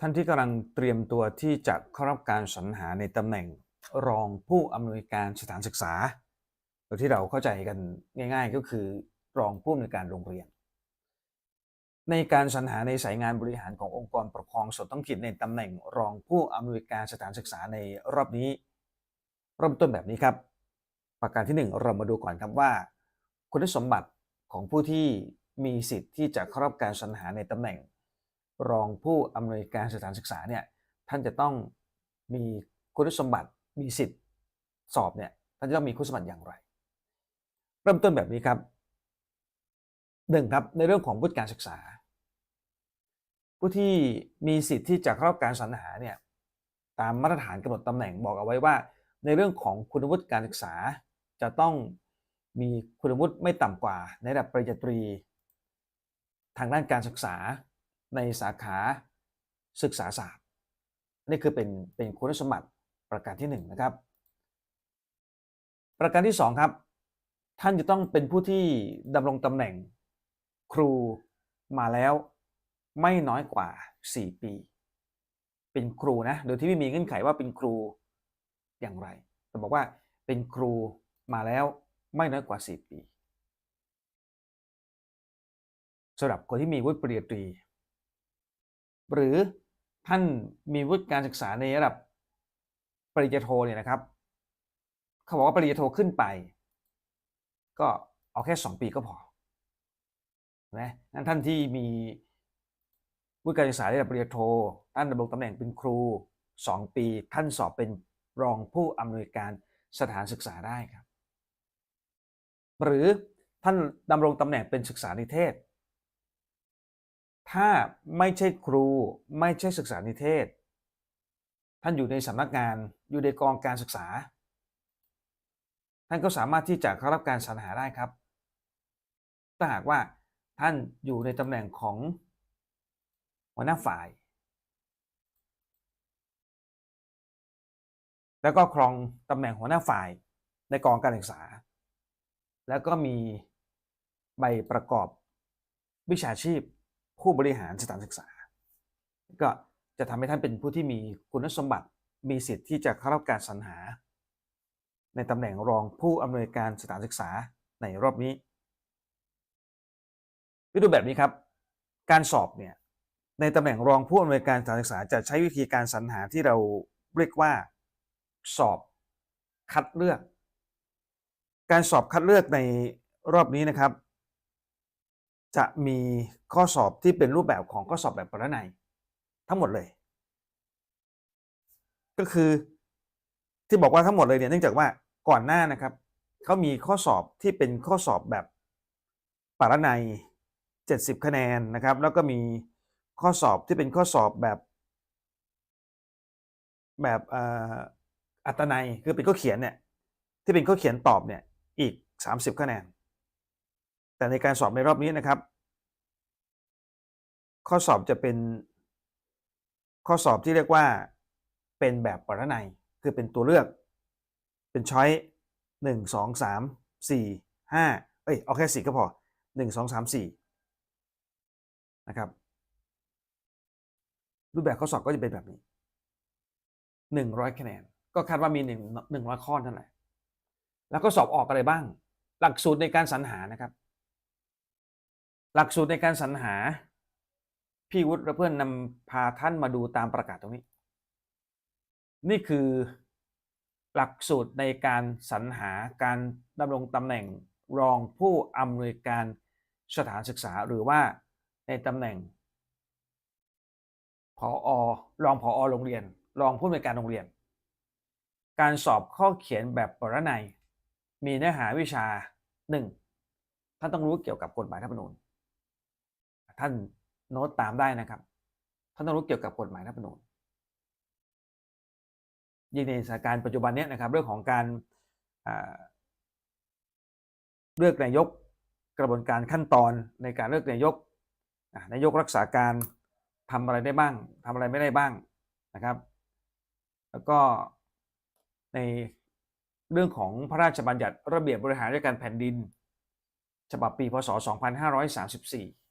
ท่านที่กำลังเตรียมตัวที่จะเข้ารับการสรรหาในตำแหน่งรองผู้อำนวยการสถานศึกษาโดยที่เราเข้าใจกันง่าย ๆ ก็คือรองผู้อำนวยการโรงเรียน ในการสรรหาในสายงานบริหารขององค์กรปกครองส่วนท้องถิ่นในตำแหน่งรองผู้อำนวยการสถานศึกษาในรอบนี้เริ่มต้นแบบนี้ครับ ประการที่หนึ่งเรามาดูก่อนครับว่า คุณสมบัติของผู้ที่มีสิทธิ์ที่จะเข้ารับการสรรหาในตำแหน่ง รองผู้อำนวยการสถานศึกษาเนี่ยท่านจะต้องมีคุณสมบัติมีสิทธิ์สอบเนี่ยท่านจะต้องมีคุณสมบัติอย่างไร เริ่มต้นแบบนี้ครับหนึ่งครับในเรื่องของวุฒิการศึกษา ผู้ที่มีสิทธิ์ที่จะเข้ารับการสรรหาเนี่ยตามมาตรฐานกำหนดตำแหน่งบอกเอาไว้ว่า ในเรื่องของคุณวุฒิการศึกษา จะต้องมีคุณวุฒิไม่ต่ำกว่า ในระดับปริญญาตรี ทางด้านการศึกษา ในสาขาศึกษาศาสตร์ นี่คือเป็นเป็นคุณสมบัติประการที่1นนะครับ ประการที่ 2 ครับ ท่านจะต้องเป็นผู้ที่ดำรงตำแหน่งครูมาแล้วไม่น้อยกว่า 4 ปี เป็นครูนะ โดยที่ไม่มีเงื่อนไขว่าเป็นครูอย่างไร แต่บอกว่าเป็นครูมาแล้วไม่น้อยกว่า 4 ปีสำหรับคนที่มีวุฒิปริญญาตรี หรือท่านมีวุฒิการศึกษาในระดับปริญญาโทเนี่ยนะครับ เขาบอกว่าปริญญาโทขึ้นไป ก็เอาแค่ 2 ปีก็พอนะงั้นท่านที่มีวุฒิการศึกษาระดับปริญญาโท ท่านดำรงตำแหน่งเป็นครู 2 ปี ท่านสอบเป็นรองผู้อำนวยการสถานศึกษาได้ครับ หรือท่านดำรงตำแหน่งเป็นศึกษานิเทศ ถ้าไม่ใช่ครูไม่ใช่ศึกษานิเทศ ท่านอยู่ในสำนักงานอยู่ในกองการศึกษา ท่านก็สามารถที่จะเข้ารับการสรรหาได้ครับ ถ้าหากว่าท่านอยู่ในตำแหน่งของหัวหน้าฝ่าย แล้วก็ครองตำแหน่งหัวหน้าฝ่ายในกองการศึกษา แล้วก็มีใบประกอบวิชาชีพ ผู้บริหารสถานศึกษา ก็จะทำให้ท่านเป็นผู้ที่มีคุณสมบัติมีสิทธิ์ที่จะเข้ารับการสรรหา ในตำแหน่งรองผู้อำนวยการสถานศึกษาในรอบนี้วิดูแบบนี้ครับ การสอบเนี่ยในตำแหน่งรองผู้อำนวยการสถานศึกษาจะใช้วิธีการสรรหาที่เราเรียกว่าสอบคัดเลือก การสอบคัดเลือกในรอบนี้นะครับ จะมีข้อสอบที่เป็นรูปแบบของข้อสอบแบบปรนัยทั้งหมดเลย ก็คือที่บอกว่าทั้งหมดเลยเนี่ยเนื่องจากว่าก่อนหน้านะครับเขามีข้อสอบที่เป็นข้อสอบแบบปรนัย70 คะแนนนะครับ แล้วก็มีข้อสอบที่เป็นข้อสอบแบบ แบบอัตนัยคือเป็นข้อเขียนเนี่ยที่เป็นข้อเขียนตอบเนี่ยอีก 30 คะแนน แต่ในการสอบในรอบนี้นะครับ ข้อสอบจะเป็นข้อสอบที่เรียกว่าเป็นแบบปรนัยคือเป็นตัวเลือก เป็นช้อยหนึ่งสองสามสี่ห้าเอ้ยเอาแค่สี่ก็พอหนึ่งสองสามสี่นะครับรูปแบบข้อสอบก็จะเป็นแบบนี้หนึ่งร้อยคะแนน ก็คาดว่ามีหนึ่งหนึ่งร้อยข้อนั่นแหละแล้วก็สอบออกอะไรบ้าง หลักสูตรในการสรรหานะครับ หลักสูตรในการสรรหา พี่วุฒิและเพื่อนนำพาท่านมาดูตามประกาศตรงนี้ นี่คือหลักสูตรในการสรรหาการดำรงตำแหน่งรองผู้อำนวยการสถานศึกษาหรือว่าในตำแหน่งผออรองผอโรงเรียน รองผู้อำนวยการโรงเรียน การสอบข้อเขียนแบบปรนัยมีเนื้อหาวิชาหนึ่งท่านต้องรู้เกี่ยวกับกฎหมายรัฐธรรมนูญ ท่านโน้ตตามได้นะครับท่านต้องรู้เกี่ยวกับกฎหมายรัฐธรรมนูญยิ่งในสถานการณ์ปัจจุบันนี้นะครับเรื่องของการเลือกนายกกระบวนการขั้นตอนในการเลือกนายกนายกรักษาการทำอะไรได้บ้างทำอะไรไม่ได้บ้างนะครับ แล้วก็ในเรื่องของพระราชบัญญัติระเบียบบริหารราชการแผ่นดิน ฉบับปีพศ 2534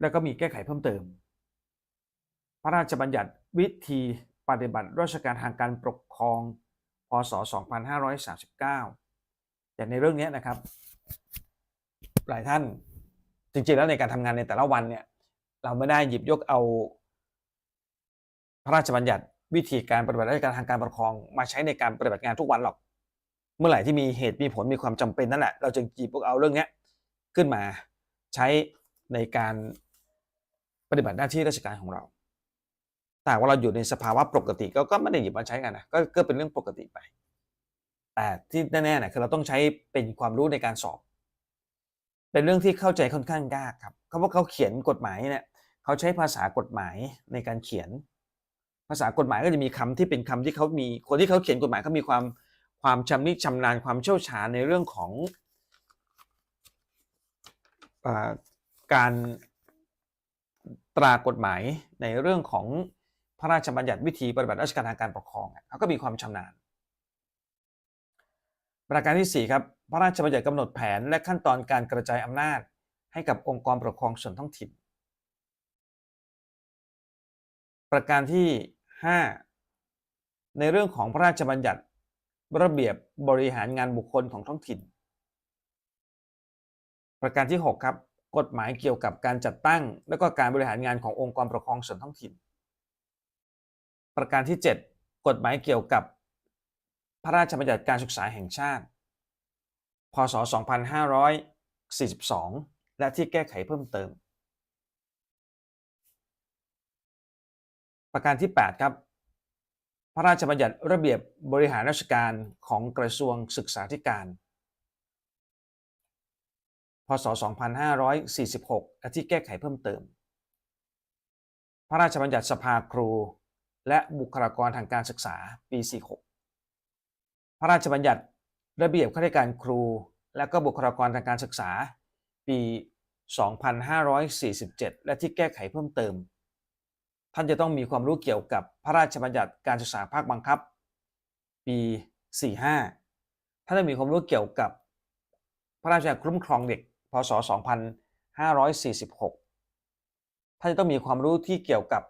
แล้วก็มีแก้ไขเพิ่มเติม พระราชบัญญัติวิธีปฏิบัติราชการทางการปกครอง พศ 2539แต่ในเรื่องนี้นะครับ หลายท่านจริงๆแล้วในการทำงานในแต่ละวันเนี่ยเราไม่ได้หยิบยกเอาพระราชบัญญัติวิธีการปฏิบัติราชการทางการปกครอง มาใช้ในการปฏิบัติงานทุกวันหรอก เมื่อไหร่ที่มีเหตุมีผลมีความจำเป็นนั่นแหละ เราจึงหยิบยกเอาเรื่องนี้ขึ้นมาใช้ในการ ปฏิบัติหน้าที่ราชการของเรา แต่ว่าเราอยู่ในสภาวะปกติก็ก็ไม่ได้หยิบมาใช้กันนะก็ก็เป็นเรื่องปกติไป แต่ที่แน่ๆนะคือเราต้องใช้เป็นความรู้ในการสอบ เป็นเรื่องที่เข้าใจค่อนข้างยากครับเขาว่าเขาเขียนกฎหมายเนี่ยเขาใช้ภาษากฎหมายในการเขียน ภาษากฎหมายก็จะมีคำที่เป็นคำที่เขามีคนที่เขาเขียนกฎหมายเขามีความความชำนิชำนาญความเชี่ยวชาญในเรื่องของอการ ตรากฎหมายในเรื่องของพระราชบัญญัติวิธีปฏิบัติราชการทางการปกครองเขาก็มีความชำนาญ ประการที่4ครับพระราชบัญญัติกำหนดแผนและขั้นตอนการกระจายอำนาจ ให้กับองค์กรปกครองส่วนท้องถิ่น ประการที่ 5 ในเรื่องของพระราชบัญญัติระเบียบบริหารงานบุคคลของท้องถิ่น ประการที่ 6 ครับ กฎหมายเกี่ยวกับการจัดตั้ง และก็การบริหารงานขององค์กรปกครองส่วนท้องถิ่น ประการที่ 7 กฎหมายเกี่ยวกับพระราชบัญญัติการศึกษาแห่งชาติ พศ 2542 และที่แก้ไขเพิ่มเติม ประการที่ 8 ครับ พระราชบัญญัติระเบียบ บริหารราชการของกระทรวงศึกษาธิการ พศ 2546และที่แก้ไขเพิ่มเติม พระราชบัญญัติสภาครู และบุคลากรทางการศึกษาปี 46 พระราชบัญญัติระเบียบข้าราชการครู และก็บุคลากรทางการศึกษา ปี 2547 และที่แก้ไขเพิ่มเติม ท่านจะต้องมีความรู้เกี่ยวกับพระราชบัญญัติการศึกษาภาคบังคับ ปี 45 ท่านจะมีความรู้เกี่ยวกับพระราชบัญญัติคุ้มครองเด็ก ศ 2546 ท่านจะต้องมีความรู้ที่เกี่ยวกับ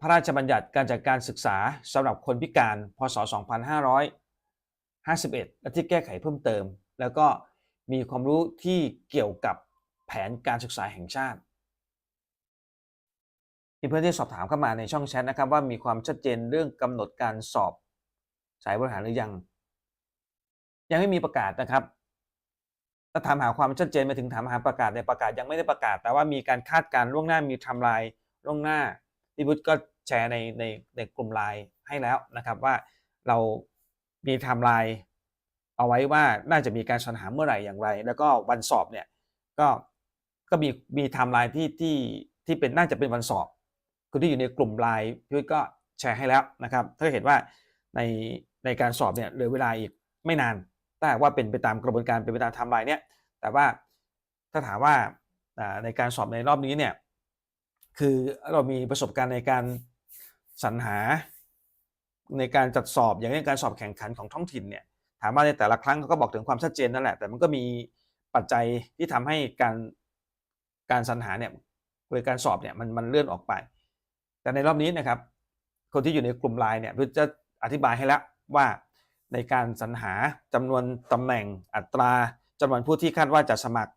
พระราชบัญญัติการจัดการศึกษาสำหรับคนพิการ พศ 2551 และที่แก้ไขเพิ่มเติม แล้วก็มีความรู้ที่เกี่ยวกับแผนการศึกษาแห่งชาติมีเพื่อนที่สอบถามเข้ามาในช่องแชทนะครับว่ามีความชัดเจนเรื่องกำหนดการสอบ สายบริหารหรือยัง ยังไม่มีประกาศนะครับถ้าถามหาความชัดเจนมาถึงถามหาประกาศในประกาศยังไม่ได้ประกาศ แต่ว่ามีการคาดการล่วงหน้ามีทม์ไลน์ล่วงหน้าพี่บุตรก็แชร์ในในในกลุ่มไลน์ให้แล้วนะครับว่าเรามีทม์ไลน์เอาไว้ว่าน่าจะมีการสรรหาเมื่อไหร่อย่างไร แล้วก็วันสอบเนี่ยก็ก็มีมีไทม์ไลน์ที่ที่ที่เป็นน่าจะเป็นวันสอบคนที่อยู่ในกลุ่มไลน์พี่บุตรก็แชร์ให้แล้วนะครับถ้าเห็นว่าในในการสอบเนี่ยเหลือเวลาอีกไม่นาน ถ้าว่าเป็นไปตามกระบวนการเป็นไปตามไทม์ไลน์เนี่ย แต่ว่าถ้าถามว่าในการสอบในรอบนี้เนี่ยคือเรามีประสบการณ์ในการสรรหาในการจัดสอบอย่างเช่นการสอบแข่งขันของท้องถิ่นเนี่ยถามว่าในแต่ละครั้งเขาก็บอกถึงความชัดเจนนั่นแหละแต่มันก็มีปัจจัยที่ทำให้การการสรรหาเนี่ยหรือการสอบเนี่ยมันมันเลื่อนออกไป แต่ในรอบนี้นะครับ คนที่อยู่ในกลุ่มไลน์เนี่ยเพื่อจะอธิบายให้แล้วว่า ในการสรรหาจำนวนตำแหน่งอัตราจำนวนผู้ที่คาดว่าจะสมัคร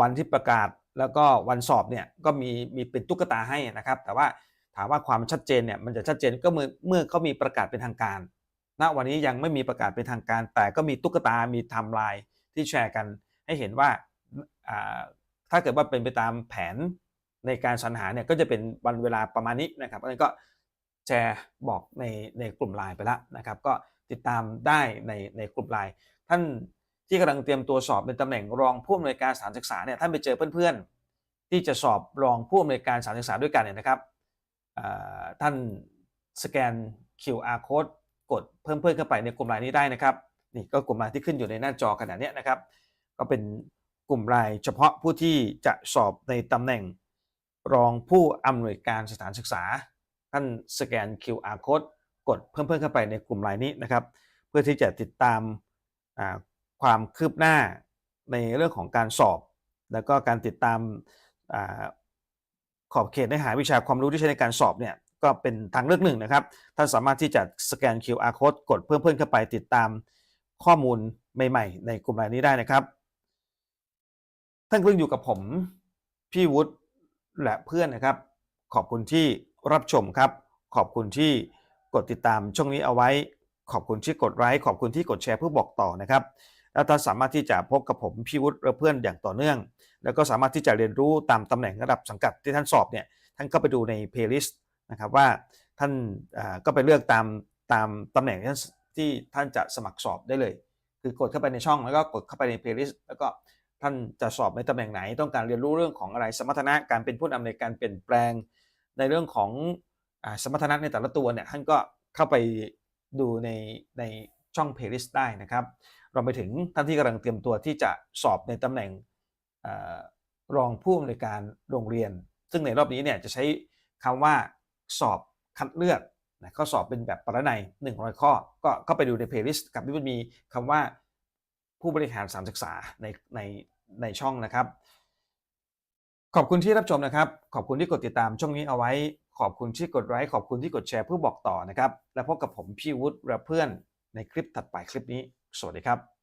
วันที่ประกาศ แล้วก็วันสอบเนี่ยก็มีมีเป็นตุ๊กตาให้นะครับ แต่ว่าถามว่าความชัดเจนเนี่ยมันจะชัดเจนก็เมื่อเมื่อเขามีประกาศเป็นทางการ ณวันนี้ยังไม่มีประกาศเป็นทางการ แต่ก็มีตุ๊กตา มีไทม์ไลน์ที่แชร์กันให้เห็นว่าถ้าเกิดว่าเป็นไปตามแผนในการสรรหาเนี่ยก็จะเป็นวันเวลาประมาณนี้นะครับอันนี้ก็แชร์บอกในในกลุ่มไลน์ไปแล้วนะครับ ก็ ติดตามได้ในในกลุ่มไลน์ท่านที่กำลังเตรียมตัวสอบเป็นตำแหน่งรองผู้อำนวยการสถานศึกษาเนี่ยท่านไปเจอเพื่อนๆ ที่จะสอบรองผู้อำนวยการสถานศึกษาด้วยกันเนี่ยนะครับท่านสแกน QR code กดเพิ่มเพื่อนเข้าไปในกลุ่มไลน์นี้ได้นะครับนี่ก็กลุ่มไลน์ที่ขึ้นอยู่ในหน้าจอขณะนี้นะครับ ก็เป็นกลุ่มไลน์เฉพาะผู้ที่จะสอบในตำแหน่งรองผู้อำนวยการสถานศึกษา ท่านสแกน QR code กดเพิ่มเพิ่มเข้าไปในกลุ่มไลน์นี้นะครับ เพื่อที่จะติดตามความคืบหน้าในเรื่องของการสอบ แล้วก็การติดตามอขอบเขตเนื้อหาวิชาความรู้ที่ใช้ในการสอบเนี่ยก็เป็นทางเลือกหนึ่งนะครับ ท่านสามารถที่จะสแกน QR code กดเพิ่มเพื่อนเข้าไปติดตามข้อมูลใหม่ ๆ ในกลุ่มรายนี้ได้นะครับ ท่านกำลังอยู่กับผม พี่วุฒิและเพื่อนนะครับ ขอบคุณที่รับชมครับ ขอบคุณที่ กดติดตามช่องนี้เอาไว้ ขอบคุณที่กดไลค์ขอบคุณที่กดแชร์เพื่อบอกต่อนะครับ แล้วท่านสามารถที่จะพบกับผมพี่วุฒิและเพื่อนอย่างต่อเนื่อง แล้วก็สามารถที่จะเรียนรู้ตามตำแหน่งระดับสังกัดที่ท่านสอบเนี่ยท่านก็ไปดูใน playlist นะครับว่าท่านก็ไปเลือกตามตามตำแหน่งที่ท่านที่ท่านจะสมัครสอบได้เลย คือกดเข้าไปในช่องแล้วก็กดเข้าไปใน playlist แล้วก็ท่านจะสอบในตำแหน่งไหน ต้องการเรียนรู้เรื่องของอะไรสมรรถนะการเป็นผู้นำในการเปลี่ยนแปลง ในเรื่องของ สมรรถนะในแต่ละตัวเนี่ยท่านก็เข้าไปดูในในช่อง playlist ได้นะครับรวมไปถึงท่านที่กำลังเตรียมตัวที่จะสอบในตำแหน่งอรองผู้อำนวยการโรงเรียน ซึ่งในรอบนี้เนี่ยจะใช้คำว่าสอบคัดเลือกนะข้อสอบเป็นแบบปรนัย100 ข้อ ก็ก็ไปดูใน playlist กับที่มันมีคำว่าผู้บริหารสารศึกษาในในในช่องนะครับ ขอบคุณที่รับชมนะครับ ขอบคุณที่กดติดตามช่องนี้เอาไว้ ขอบคุณที่กดไลค์ขอบคุณที่กดแชร์เพื่อบอกต่อนะครับ และพบกับผมพี่วุฒิและเพื่อนในคลิปถัดไปคลิปนี้ สวัสดีครับ